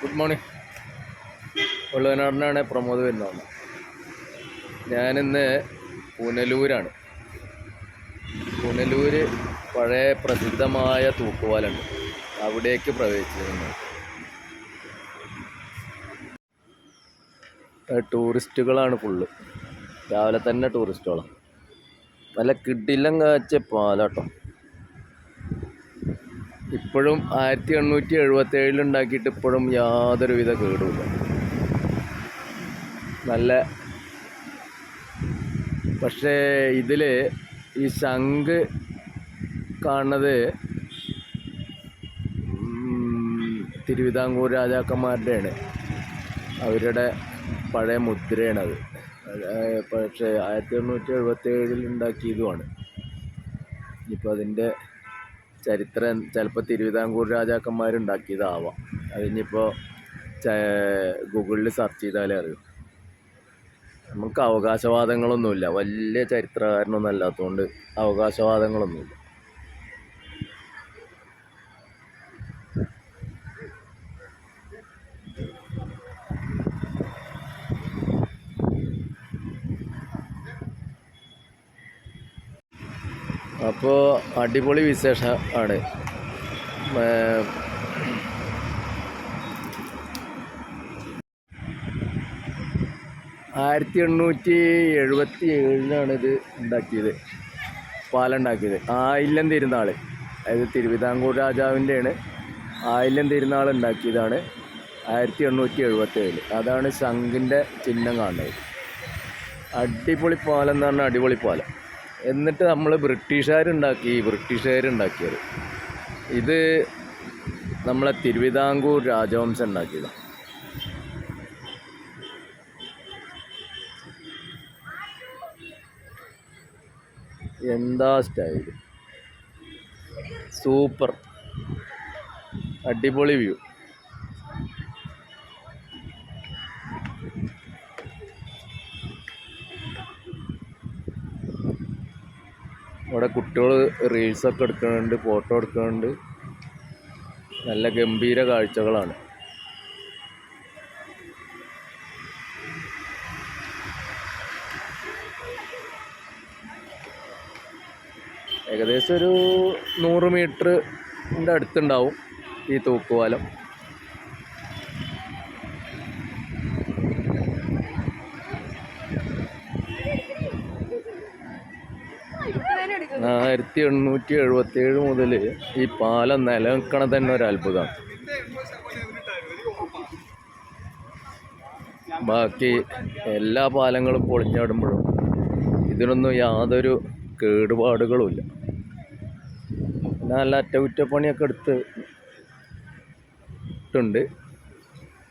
Good morning വെള്ളുവനാടിനാണ് Pramod വരുന്നത് ഞാനിന്ന് പുനലൂരാണ്. പുനലൂർ പഴയ പ്രസിദ്ധമായ തൂക്കുവാലുണ്ട് അവിടേക്ക് പ്രവേശിച്ചിരുന്നു. ടൂറിസ്റ്റുകളാണ് ഫുള്ള്. രാവിലെ തന്നെ ടൂറിസ്റ്റുകളാണ്. നല്ല കിടിലം കാച്ച പാലാട്ടോ. ഇപ്പോഴും ആയിരത്തി എണ്ണൂറ്റി എഴുപത്തി ഏഴിൽ ഉണ്ടാക്കിയിട്ട് ഇപ്പോഴും യാതൊരുവിധ കേടുമില്ല. നല്ല പക്ഷേ ഇതിൽ ഈ ശംഖ് കാണുന്നത് തിരുവിതാംകൂർ രാജാക്കന്മാരുടെയാണ്. അവരുടെ പഴയ മുദ്രയാണത്. പക്ഷേ ആയിരത്തി എണ്ണൂറ്റി എഴുപത്തി ഏഴിൽ ഉണ്ടാക്കിയതുമാണ്. ഇപ്പോൾ അതിന്റെ ചരിത്രം ചിലപ്പോൾ തിരുവിതാംകൂർ രാജാക്കന്മാരുണ്ടാക്കിയതാവാം. അതിനിപ്പോൾ ഗൂഗിളിൽ സെർച്ച് ചെയ്താലേ അറിയൂ. നമുക്ക് അവകാശവാദങ്ങളൊന്നുമില്ല. വലിയ ചരിത്രകാരനൊന്നും അല്ലാത്തതുകൊണ്ട് അവകാശവാദങ്ങളൊന്നുമില്ല. അപ്പോൾ അടിപൊളി വിശേഷ ആണ്. ആയിരത്തി എണ്ണൂറ്റി എഴുപത്തി ഏഴിലാണ് ഇത് ഉണ്ടാക്കിയത്. പാലുണ്ടാക്കിയത്. ആയില്യം തിരുനാൾ അതായത് തിരുവിതാംകൂർ രാജാവിന്റെയാണ് ആയില്യം തിരുനാൾ ഉണ്ടാക്കിയതാണ് ആയിരത്തി എണ്ണൂറ്റി എഴുപത്തി ഏഴിൽ അതാണ് ശംഖിന്റെ ചിഹ്നം കാണുന്നത്. അടിപൊളി പാലം എന്ന് പറഞ്ഞാൽ അടിപൊളി പാലം. എന്നിട്ട് നമ്മൾ ബ്രിട്ടീഷുകാരുണ്ടാക്കി ബ്രിട്ടീഷുകാരുണ്ടാക്കിയത്. ഇത് നമ്മളെ തിരുവിതാംകൂർ രാജവംശം ഉണ്ടാക്കിയതാണ് എന്താ സ്റ്റൈൽ സൂപ്പർ. അടിപൊളി വ്യൂ. ഇവിടെ കുട്ടികൾ റീൽസൊക്കെ എടുക്കുന്നുണ്ട് ഫോട്ടോ എടുക്കുന്നുണ്ട്. നല്ല ഗംഭീര കാഴ്ചകളാണ്. ഏകദേശം ഒരു നൂറ് മീറ്ററിന്റെ അടുത്തുണ്ടാവും ഈ തൂക്കുപാലം ആയിരത്തി എണ്ണൂറ്റി എഴുപത്തി ഏഴ് മുതൽ ഈ പാലം നിലനിൽക്കണ തന്നെ ഒരു അത്ഭുതമാണ് ബാക്കി എല്ലാ പാലങ്ങളും പൊളിഞ്ഞാടുമ്പോഴും ഇതിനൊന്നും യാതൊരു കേടുപാടുകളുമില്ല. നല്ല അറ്റകുറ്റപ്പണിയൊക്കെ എടുത്ത്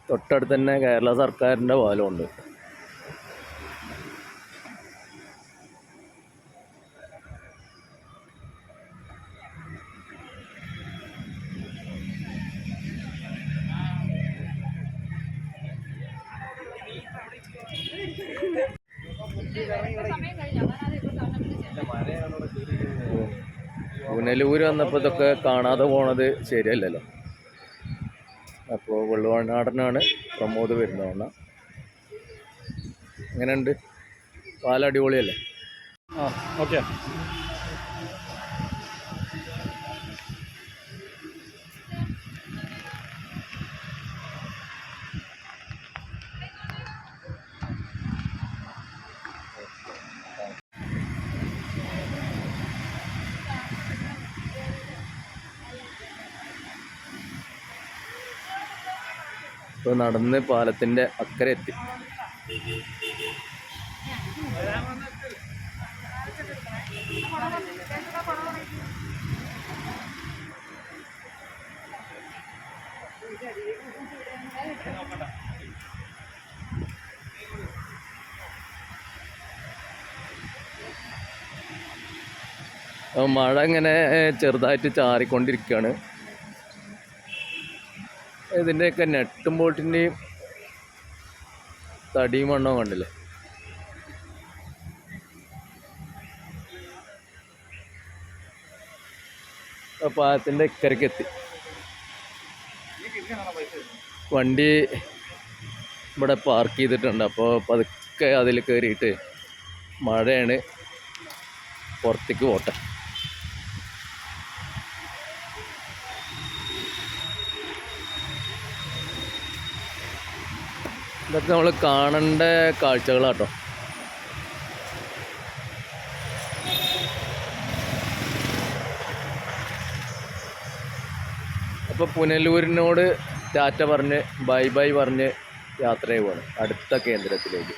തൊട്ടടുത്ത് തന്നെ കേരള സർക്കാരിന്റെ പാലമുണ്ട്. പുനലൂർ വന്നപ്പോൾ ഇതൊക്കെ കാണാതെ പോണത് ശരിയല്ലല്ലോ. അപ്പോൾ വെള്ളുവനാടനാണ് പ്രമോദ് വരുന്നതാണ് അങ്ങനെയുണ്ട് പാലടിപൊളിയല്ലേ? ആ ഓക്കെ. ഇപ്പോൾ നടന്ന് പാലത്തിന്റെ അക്കരെ എത്തി. മഴ ഇങ്ങനെ ചെറുതായിട്ട് ചാറിക്കൊണ്ടിരിക്കുകയാണ് ഇതിന്റെയൊക്കെ നെട്ടും ബോട്ടിന്റെയും തടിയും മണ്ണോ കണ്ടില്ലേ? പാലത്തിന്റെ ഇക്കരയ്ക്ക് എത്തി. വണ്ടി ഇവിടെ പാർക്ക് ചെയ്തിട്ടുണ്ട്. അപ്പോൾ പതുക്കെ അതിൽ കയറിയിട്ട് മഴയാണ്. പുറത്തേക്ക് പോട്ടെ. ഇതൊക്കെ നമ്മൾ കാണേണ്ട കാഴ്ചകളാട്ടോ. അപ്പോൾ പുനലൂരിനോട് ടാറ്റ പറഞ്ഞ് ബൈ ബൈ പറഞ്ഞ് യാത്ര ചെയ്യുവാണ് അടുത്ത കേന്ദ്രത്തിലേക്ക്.